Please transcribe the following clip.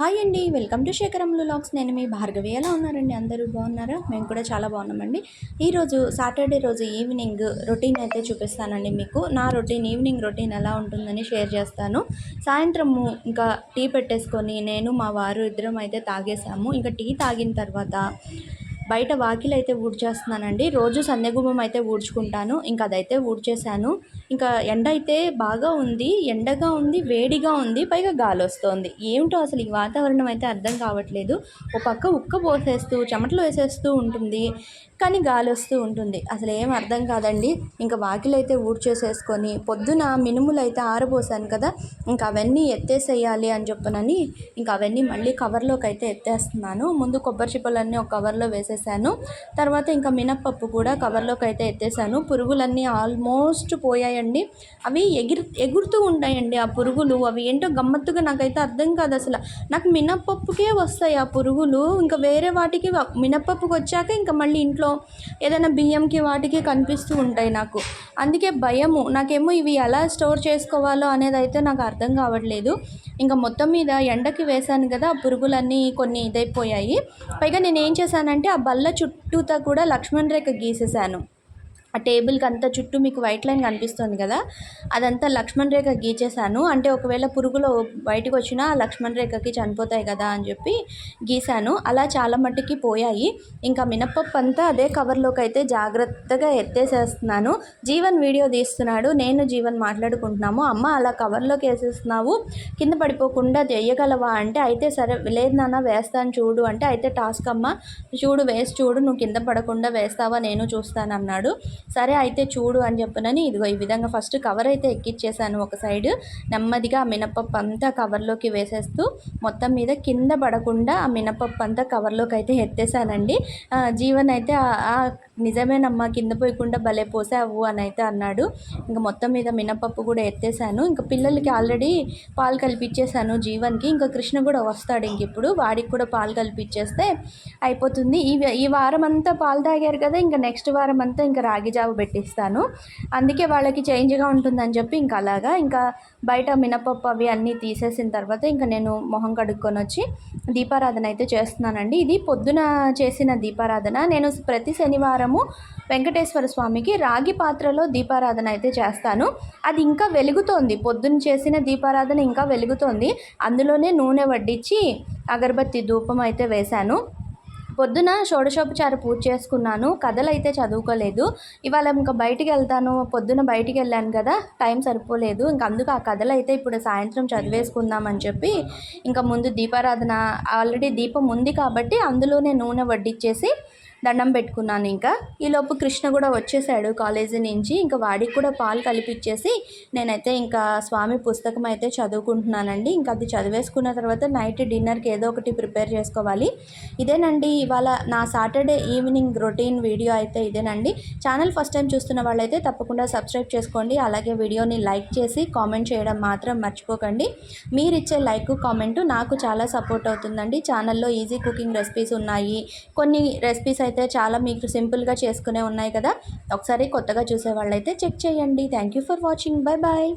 Hi అండి welcome to శేఖరంలో lakhs నేను మీ భార్గవి. ఎలా ఉన్నారండి? అందరూ బాగున్నారా? మేము కూడా చాలా బాగున్నామండి. ఈరోజు సాటర్డే రోజు ఈవినింగ్ రొటీన్ అయితే చూపిస్తానండి మీకు. నా రొటీన్ ఈవినింగ్ రొటీన్ ఎలా ఉంటుందని షేర్ చేస్తాను. సాయంత్రము ఇంకా టీ పెట్టేసుకొని నేను మా వారు ఇద్దరం అయితే తాగేసాము. ఇంకా టీ తాగిన తర్వాత బయట వాకిలు అయితే ఊడ్చేస్తున్నానండి. రోజు సంధ్యగుమ్మం అయితే ఊడ్చుకుంటాను. ఇంకా అదైతే ఊడ్చేసాను ఇంకా ఎండ అయితే బాగా ఉంది. ఎండగా ఉంది వేడిగా ఉంది పైగా గాలి వస్తుంది ఏమిటో అసలు ఈ వాతావరణం అయితే అర్థం కావట్లేదు. ఒక పక్క ఉక్క పోసేస్తూ చెమటలు వేసేస్తూ ఉంటుంది. కానీ గాలి వస్తూ ఉంటుంది. అసలు ఏం అర్థం కాదండి. ఇంకా వాకిలు అయితే ఊడ్చేసేసుకొని పొద్దున మినుములు అయితే ఆరబోసాను కదా ఇంకా అవన్నీ ఎత్తేసేయాలి అని చెప్పనని ఇంకా అవన్నీ మళ్ళీ కవర్లోకి అయితే ఎత్తేస్తున్నాను. ముందు కొబ్బరి చిప్పలన్నీ ఒక కవర్లో వేసేసాను తర్వాత ఇంకా మినప్పప్పు కూడా కవర్లోకి అయితే ఎత్తేసాను. పురుగులన్నీ ఆల్మోస్ట్ పోయాయండి. అవి ఎగిరి ఎగురుతూ ఉంటాయండి ఆ పురుగులు. అవి ఏంటో గమ్మత్తుగా నాకైతే అర్థం కాదు అసలు. నాకు మినప్పప్పుకే వస్తాయి ఆ పురుగులు. ఇంకా వేరే వాటికి మినప్పప్పుకి వచ్చాక ఇంకా మళ్ళీ ఇంట్లో ఏదైనా బియ్యంకి వాటికి కనిపిస్తూ ఉంటాయి నాకు. అందుకే భయము. నాకేమో ఇవి ఎలా స్టోర్ చేసుకోవాలో అనేది అయితే నాకు అర్థం కావట్లేదు. ఇంకా మొత్తం మీద ఎండకి వేశాను కదా ఆ పురుగులన్నీ కొన్ని ఇదైపోయాయి. పైగా నేను ఏం చేశానంటే ఆ బల్ల చుట్టూతా కూడా లక్ష్మణ్ రేఖ గీసేసాను ఆ టేబుల్కి అంతా చుట్టూ మీకు వైట్ లైన్ కనిపిస్తుంది కదా అదంతా లక్ష్మణ్ రేఖ గీచేశాను అంటే ఒకవేళ పురుగులు బయటకు వచ్చినా లక్ష్మణ్ రేఖకి చనిపోతాయి కదా అని చెప్పి గీశాను. అలా చాలా మట్టుకి పోయాయి. ఇంకా మినప్పప్పు అంతా అదే కవర్లోకి అయితే జాగ్రత్తగా ఎత్తేసేస్తున్నాను. జీవన్ వీడియో తీస్తున్నాడు. నేను జీవన్ మాట్లాడుకుంటున్నాము. అమ్మ అలా కవర్లోకి వేసేస్తున్నావు. కింద పడిపోకుండా తెయ్యగలవా అంటే అయితే సరే లేదు నాన్న వేస్తాను చూడు. అంటే అయితే టాస్క్ అమ్మ చూడు వేసి చూడు. నువ్వు కింద పడకుండా వేస్తావా? నేను చూస్తాను అన్నాడు. సరే అయితే చూడు అని చెప్పనని ఇదిగో ఈ విధంగా ఫస్ట్ కవర్ అయితే ఎక్కిచ్చేసాను ఒక సైడ్ నెమ్మదిగా ఆ మినపప్పు అంతా కవర్లోకి వేసేస్తూ మొత్తం మీద కింద పడకుండా ఆ మినపప్పు అంతా కవర్లోకి అయితే ఎత్తేసానండి. జీవన్ అయితే నిజమేనమ్మా కింద పోయకుండా భలే పోసావు అని అయితే అన్నాడు. ఇంకా మొత్తం మీద మినపప్పు కూడా ఎత్తేసాను. ఇంకా పిల్లలకి ఆల్రెడీ పాలు కలిపిచ్చేసాను జీవన్కి. ఇంకా కృష్ణ కూడా వస్తాడు ఇంక ఇప్పుడు. వాడికి కూడా పాలు కలిపిచ్చేస్తే అయిపోతుంది. ఈ ఈ వారం అంతా పాలు తాగారు కదా ఇంకా నెక్స్ట్ వారం అంతా ఇంకా రాగి జాబు పెట్టిస్తాను. అందుకే వాళ్ళకి చేంజ్గా ఉంటుందని చెప్పి ఇంకా అలాగా ఇంకా బయట మినపప్పు అవి అన్నీ తీసేసిన తర్వాత ఇంకా నేను మొహం కడుక్కొని వచ్చి దీపారాధన అయితే చేస్తున్నానండి. ఇది పొద్దున చేసిన దీపారాధన. నేను ప్రతి శనివారము వెంకటేశ్వర స్వామికి రాగి పాత్రలో దీపారాధన అయితే చేస్తాను. అది ఇంకా వెలుగుతోంది. పొద్దున చేసిన దీపారాధన ఇంకా వెలుగుతోంది. అందులోనే నూనె వడ్డించి అగరబత్తి ధూపం అయితే వేశాను. పొద్దున షోడశోపచార పూజ చేసుకున్నాను. కథలు అయితే చదువుకోలేదు. ఇవాళ ఇంకా బయటికి వెళ్తాను. పొద్దున బయటికి వెళ్ళాను కదా టైం సరిపోలేదు. ఇంకా అందుకు ఆ కథలు అయితే ఇప్పుడు సాయంత్రం చదివేసుకుందామని చెప్పి ఇంకా ముందు దీపారాధన ఆల్రెడీ దీపం ఉంది కాబట్టి అందులోనే నూనె వడ్డిచ్చేసి దండం పెట్టుకున్నాను ఇంకా. ఈలోపు కృష్ణ కూడా వచ్చేసాడు కాలేజీ నుంచి. ఇంకా వాడికి కూడా పాలు కలిపిచ్చేసి నేనైతే ఇంకా స్వామి పుస్తకం అయితే చదువుకుంటున్నానండి. ఇంకా అది చదివేసుకున్న తర్వాత నైట్ డిన్నర్కి ఏదో ఒకటి ప్రిపేర్ చేసుకోవాలి. ఇదేనండి ఇవాళ నా సాటర్డే ఈవినింగ్ రొటీన్ వీడియో అయితే ఇదేనండి. ఛానల్ ఫస్ట్ టైం చూస్తున్న వాళ్ళైతే తప్పకుండా సబ్స్క్రైబ్ చేసుకోండి. అలాగే వీడియోని లైక్ చేసి కామెంట్ చేయడం మాత్రం మర్చిపోకండి. మీరు ఇచ్చే లైక్ కామెంటు నాకు చాలా సపోర్ట్ అవుతుందండి. ఛానల్లో ఈజీ కుకింగ్ రెసిపీస్ ఉన్నాయి. కొన్ని రెసిపీస్ అయితే చాలా మీకు సింపుల్గా చేసుకునే ఉన్నాయి కదా. ఒకసారి కొత్తగా చూసే వాళ్ళైతే చెక్ చేయండి. Thank you for watching. Bye bye